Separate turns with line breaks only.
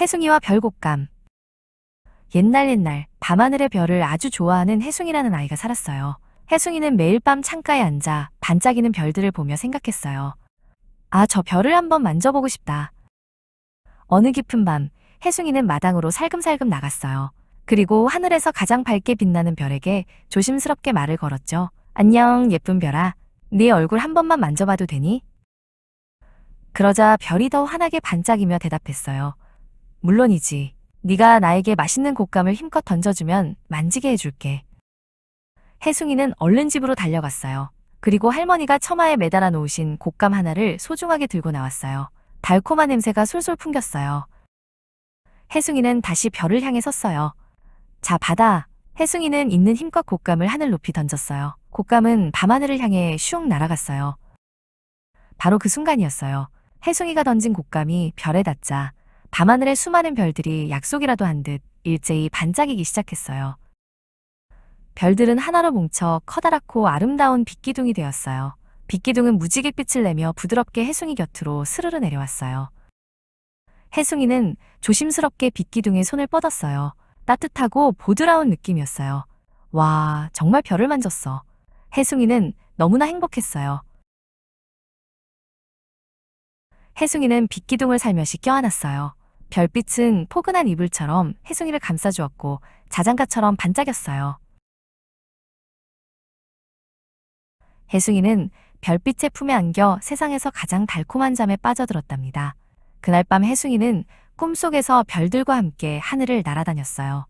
혜숭이와 별곡감. 옛날 옛날 밤하늘의 별을 아주 좋아하는 혜숭이라는 아이가 살았어요. 혜숭이는 매일 밤 창가에 앉아 반짝이는 별들을 보며 생각했어요. 아, 저 별을 한번 만져보고 싶다. 어느 깊은 밤, 혜숭이는 마당으로 살금살금 나갔어요. 그리고 하늘에서 가장 밝게 빛나는 별에게 조심스럽게 말을 걸었죠. 안녕, 예쁜 별아. 네 얼굴 한 번만 만져봐도 되니? 그러자 별이 더 환하게 반짝이며 대답했어요. 물론이지. 네가 나에게 맛있는 곶감을 힘껏 던져주면 만지게 해줄게. 혜숭이는 얼른 집으로 달려갔어요. 그리고 할머니가 처마에 매달아 놓으신 곶감 하나를 소중하게 들고 나왔어요. 달콤한 냄새가 솔솔 풍겼어요. 혜숭이는 다시 별을 향해 섰어요. 자, 받아. 혜숭이는 있는 힘껏 곶감을 하늘 높이 던졌어요. 곶감은 밤하늘을 향해 슝 날아갔어요. 바로 그 순간이었어요. 혜숭이가 던진 곶감이 별에 닿자 밤하늘의 수많은 별들이 약속이라도 한 듯 일제히 반짝이기 시작했어요. 별들은 하나로 뭉쳐 커다랗고 아름다운 빛기둥이 되었어요. 빛기둥은 무지갯빛을 내며 부드럽게 혜숭이 곁으로 스르르 내려왔어요. 혜숭이는 조심스럽게 빛기둥에 손을 뻗었어요. 따뜻하고 보드라운 느낌이었어요. 와, 정말 별을 만졌어. 혜숭이는 너무나 행복했어요. 혜숭이는 빛기둥을 살며시 껴안았어요. 별빛은 포근한 이불처럼 혜숭이를 감싸주었고 자장가처럼 반짝였어요. 혜숭이는 별빛의 품에 안겨 세상에서 가장 달콤한 잠에 빠져들었답니다. 그날 밤 혜숭이는 꿈속에서 별들과 함께 하늘을 날아다녔어요.